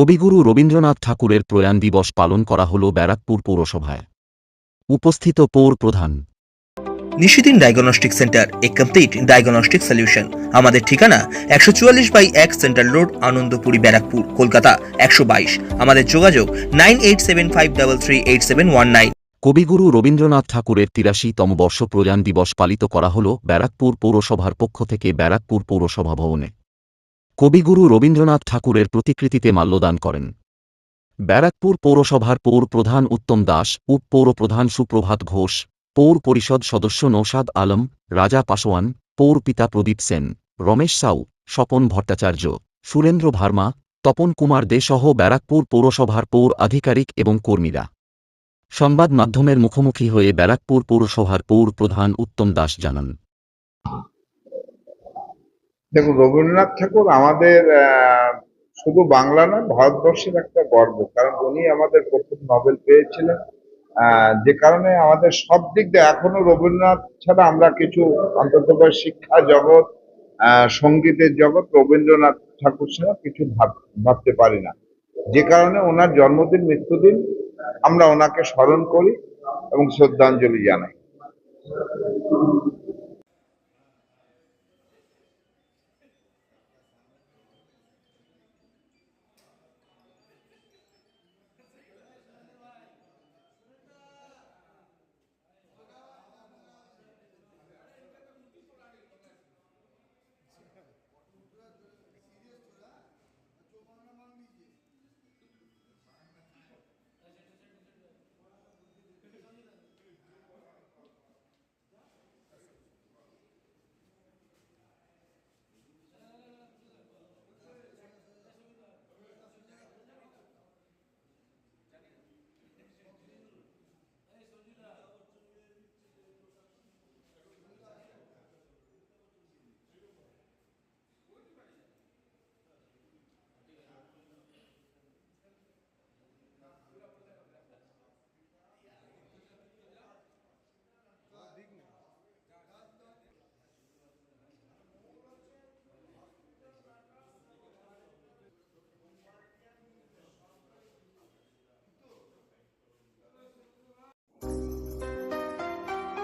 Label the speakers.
Speaker 1: কবিগুরু রবীন্দ্রনাথ ঠাকুরের প্রয়াণ দিবস পালন করা হল ব্যারাকপুর পৌরসভায়। উপস্থিত পৌর প্রধান।
Speaker 2: Nishidin diagnostic centre a complete diagnostic solution. আমাদের ঠিকানা একশো চুয়াল্লিশ বাই এক সেন্ট্রাল রোড আনন্দপুরি ব্যারাকপুর কলকাতা একশো বাইশ। আমাদের যোগাযোগ nine eight seven five double three eight seven one nine.
Speaker 1: কবিগুরু রবীন্দ্রনাথ ঠাকুরের তিরাশিতম বর্ষ প্রয়াণ দিবস পালিত করা হল ব্যারাকপুর পৌরসভার পক্ষ থেকে ব্যারাকপুর পৌরসভা ভবনে। কবিগুরু রবীন্দ্রনাথ ঠাকুরের প্রতিকৃতিতে মাল্যদান করেন। ব্যারাকপুর পৌরসভার পৌর প্রধান উত্তম দাস, উপ পৌর প্রধান সুপ্রভাত ঘোষ, পৌর পরিষদ সদস্য নৌসাদ আলম, রাজা পাসোয়ান, পৌর পিতা প্রদীপ সেন, রমেশ সাউ, স্বপন ভট্টাচার্য, সুরেন্দ্র ভার্মা, তপন কুমার দে সহ ব্যারাকপুর পৌরসভার পৌর আধিকারিক এবং কর্মীরা। সংবাদ মাধ্যমের মুখোমুখি হয়ে ব্যারাকপুর পৌরসভার পৌর প্রধান উত্তম দাস জানান।
Speaker 3: দেখুন, রবীন্দ্রনাথ ঠাকুর আমাদের শুধু বাংলা নয়, ভারতবর্ষের একটা গর্ব। কারণ উনি আমাদের প্রথম নোবেল পেয়েছিলেন। যে কারণে আমাদের সব দিক দিয়ে এখনও রবীন্দ্রনাথ ছাড়া আমরা কিছু অন্তত শিক্ষা জগৎ সঙ্গীতের জগৎ রবীন্দ্রনাথ ঠাকুর ছাড়া কিছু ভাব- ভাবতে পারি না। যে কারণে ওনার জন্মদিন, মৃত্যুদিন আমরা ওনাকে স্মরণ করি এবং শ্রদ্ধাঞ্জলি জানাই।